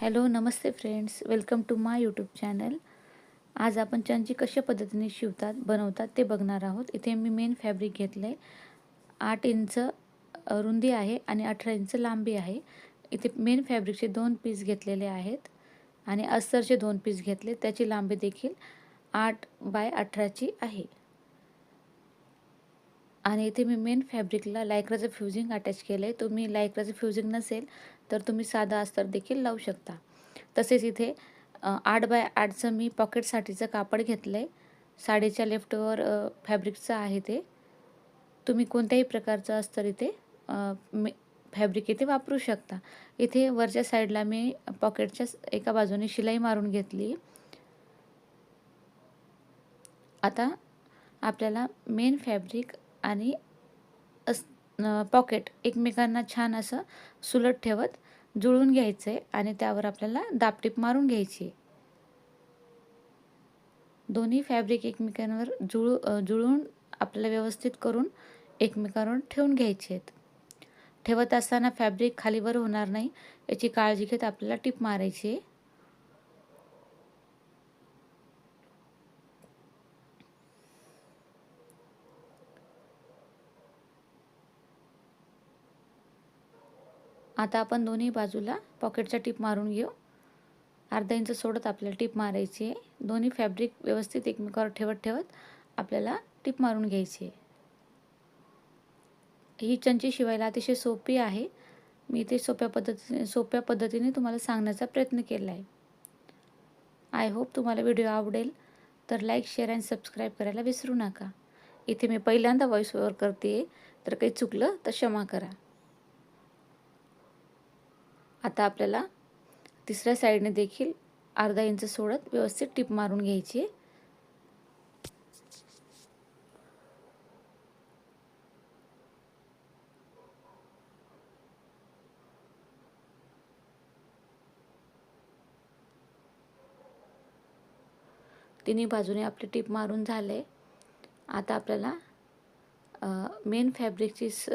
Hello Namaste friends. Welcome to my YouTube channel. आज आपण चंची कशा पद्धतीने शिवतात बनवतात ते बघणार आहोत. इथे मी मेन फॅब्रिक घेतलं आहे आठ इंच रुंदी आहे आणि अठरा इंच लांबी आहे. इथे मेन फॅब्रिकचे दोन पीस घेतलेले आहेत आणि अस्तरचे दोन पीस घेतले. त्याची लांबी देखील आठ बाय अठराची आहे. आणि इथे मी मेन फॅब्रिकला लायक्राचं फ्युजिंग अटॅच केलं आहे तुम्ही लायक्राचं फ्युजिंग नसेल तर तुम्ही साधा अस्तर देखील लावू शकता. तसेच इथे आठ बाय आठचं मी पॉकेटसाठीचं कापड घेतलं आहे साडीच्या लेफ्टवर फॅब्रिकचं आहे ते. तुम्ही कोणत्याही प्रकारचं अस्तर इथे मी फॅब्रिक इथे वापरू शकता. इथे वरच्या साईडला मी पॉकेटच्या एका बाजूने शिलाई मारून घेतली. आता आपल्याला मेन फॅब्रिक आणि पॉकेट एकमेकांना छान असं सुलट ठेवत जुळून घ्यायचं आहे आणि त्यावर आपल्याला दापटीप मारून घ्यायची. आहे दोन्ही फॅब्रिक एकमेकांवर जुळू जुळून आपल्याला व्यवस्थित करून एकमेकांवर ठेवून घ्यायचे आहेत. ठेवत असताना फॅब्रिक खालीवर होणार नाही याची काळजी घेत आपल्याला टीप मारायची आहे. आता आपण दोन्ही बाजूला पॉकेटचा टीप मारून घेऊ. अर्धा इंच सोडत आपल्याला टीप मारायची आहे. दोन्ही फॅब्रिक व्यवस्थित एकमेकावर ठेवत ठेवत आपल्याला टीप मारून घ्यायची आहे. ही चंची शिवायला अतिशय सोपी आहे. मी ते सोप्या पद्धतीने सोप्या पद्धतीने तुम्हाला सांगण्याचा प्रयत्न केला आहे आय होप तुम्हाला व्हिडिओ आवडेल. तर लाईक शेअर अँड सबस्क्राईब करायला विसरू नका. इथे मी पहिल्यांदा व्हॉइस ओवर करते तर काही चुकलं तर क्षमा करा. आता आपल्याला तिसऱ्या साईडने देखील अर्धा इंच सोडत व्यवस्थित टीप मारून घ्यायची आहे. तिन्ही बाजूने आपले टीप मारून झाले. आता आपल्याला मेन फॅब्रिकची स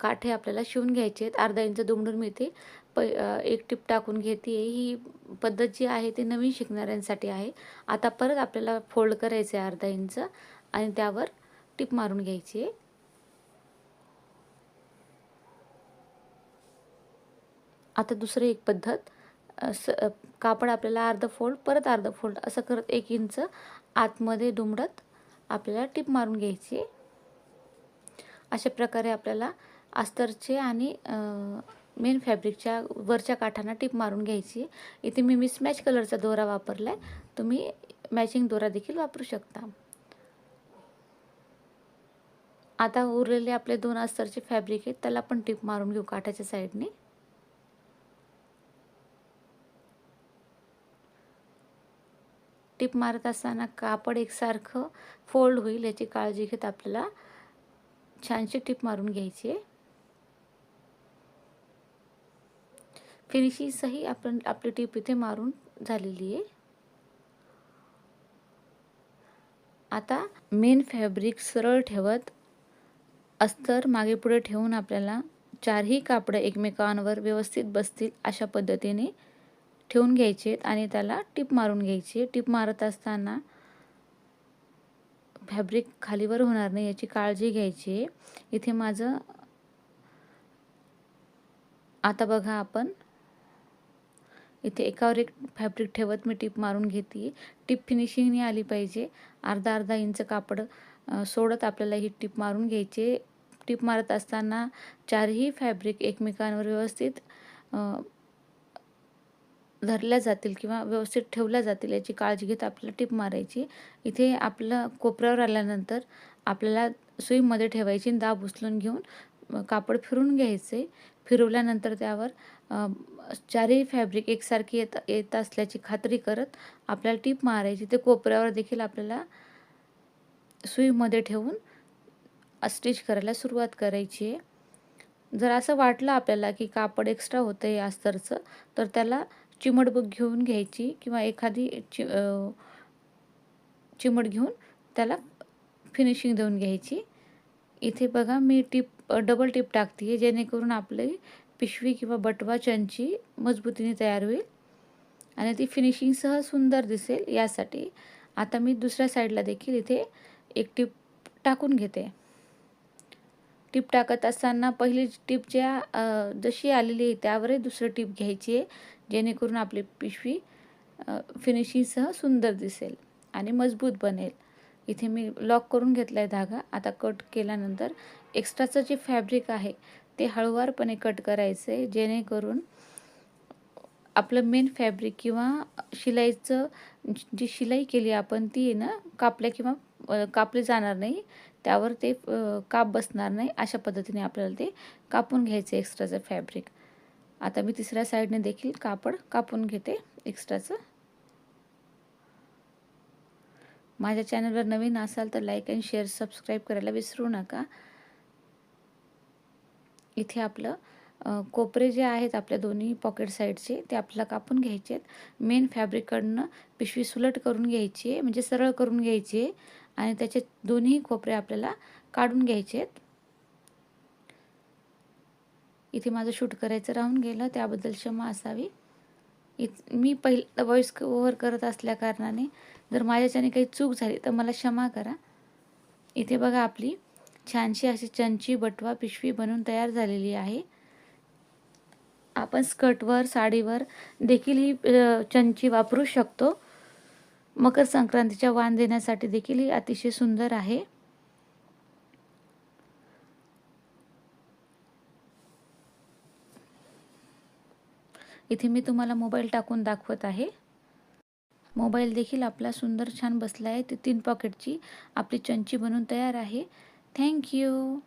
काठे आपल्याला शिवून घ्यायचे आहेत. अर्धा इंच दुमडून मिळते प एक टीप टाकून घेते. ही पद्धत जी आहे ती नवीन शिकणाऱ्यांसाठी आहे. आता परत आपल्याला फोल्ड करायचं आहे अर्धा इंच आणि त्यावर टीप मारून घ्यायची आहे. आता दुसरी एक पद्धत स कापड आपल्याला अर्ध फोल्ड परत अर्ध फोल्ड असं करत एक इंच आतमध्ये दुमडत आपल्याला टिप मारून घ्यायची आहे. अशा प्रकारे आपल्याला अस्तरचे आणि मेन फॅब्रिकच्या वरच्या काठांना टीप मारून घ्यायची. इथे मी मिसमॅच कलरचा दोरा वापरला आहे तुम्ही मॅचिंग दोरा देखील वापरू शकता. आता उरलेले आपले दोन अस्तरचे फॅब्रिक आहेत त्याला पण टिप मारून घेऊ काठाच्या साईडने. टिप मारत असताना कापड एकसारखं फोल्ड होईल याची काळजी घेत आपल्याला छानशी टीप मारून घ्यायची आहे. फिनिशिंगसही आपण आपली टीप इथे मारून झालेली आहे. आता मेन फॅब्रिक सरळ ठेवत अस्तर मागे पुढे ठेवून आपल्याला चारही कापडं एकमेकांवर व्यवस्थित बसतील अशा पद्धतीने ठेवून घ्यायचे आहेत आणि त्याला टिप मारून घ्यायची टीप मारत असताना फॅब्रिक खालीवर होणार नाही याची काळजी घ्यायची आहे. इथे माझं आता बघा आपण. इथे एकावर एक फॅब्रिक ठेवत मी टिप मारून घेते टीप फिनिशिंगने आली पाहिजे. अर्धा अर्धा इंच कापड सोडत आपल्याला ही टिप मारून घ्यायची टिप मारत असताना चारही फॅब्रिक एकमेकांवर व्यवस्थित धरल्या जातील किंवा व्यवस्थित ठेवल्या जातील याची काळजी घेत आपल्याला टीप मारायची. इथे आपलं कोपऱ्यावर आल्यानंतर आपल्याला सुईमध्ये ठेवायची दाब उचलून घेऊन कापड फिरून घ्यायचे. फिरवल्यानंतर त्यावर चारही फॅब्रिक एकसारखी येत येत असल्याची खात्री करत आपल्याला टीप मारायची. ते कोपऱ्यावर देखील आपल्याला सुईमध्ये ठेवून स्टिच करायला सुरुवात करायची आहे. जर असं वाटलं आपल्याला की कापड एक्स्ट्रा होतं आहे अस्तरचं तर त्याला चिमट बुक घेऊन घ्यायची किंवा एखादी चि चिमट घेऊन त्याला फिनिशिंग देऊन घ्यायची. इथे बघा मी टीप डबल टीप टाकते आहे जेणेकरून आपली पिशवी किंवा बटवा चंची मजबूतीने तयार होईल आणि ती फिनिशिंगसह सुंदर दिसेल यासाठी. आता मी दुसऱ्या साईडला देखील इथे एक टीप टाकून घेते. टीप टाकत असताना पहिली टीप ज्या जशी आलेली आहे त्यावरही दुसरं टीप घ्यायची आहे जेणेकरून आपली पिशवी फिनिशिंगसह सुंदर दिसेल आणि मजबूत बनेल. इथे मी लॉक करून घेतला आहे धागा. आता कट केल्यानंतर एक्स्ट्राचं जे फॅब्रिक आहे ते हळुवारपणे कट करायचं आहे जेणेकरून आपलं मेन फॅब्रिक किंवा शिलाईचं जी शिलाई केली आपण ती ना कापल्या किंवा कापली जाणार नाही. त्यावर ते काप बसणार नाही अशा पद्धतीने आपल्याला ते कापून घ्यायचं एक्स्ट्राचं फॅब्रिक. आता मी तिसऱ्या साईडने देखील कापड कापून घेते एक्स्ट्राचं. माझ्या चॅनलवर नवीन असाल तर लाईक अँड शेअर सबस्क्राईब करायला विसरू नका. इथे आपलं कोपरे जे आहेत आपल्या दोन्ही पॉकेट साईडचे ते आपल्याला कापून घ्यायचे आहेत मेन फॅब्रिककडनं पिशवी सुलट करून घ्यायची आहे म्हणजे सरळ करून घ्यायची आहे. आणि त्याचे दोन्ही कोपरे आपल्याला काढून घ्यायचे आहेत. इथे माझं शूट करायचं राहून गेलं त्याबद्दल क्षमा असावी. इत मी पहिलं व्हॉईस ओव्हर करत असल्या कारणाने जर माझ्याच्याने काही चूक झाली तर मला क्षमा करा. इथे बघा आपली छानशी अशी चंची बटवा पिशवी बनून तयार झालेली आहे. आपण स्कर्टवर साडीवर देखील ही चंची वापरू शकतो. मकर संक्रांतीच्या वाण देण्यासाठी देखील ही अतिशय सुंदर आहे. इथे मी तुम्हाला मोबाईल टाकून दाखवत आहे. मोबाईल देखील आपला सुंदर छान बसला आहे. ती तीन पॉकेटची आपली चंची बनवून तयार आहे. थँक्यू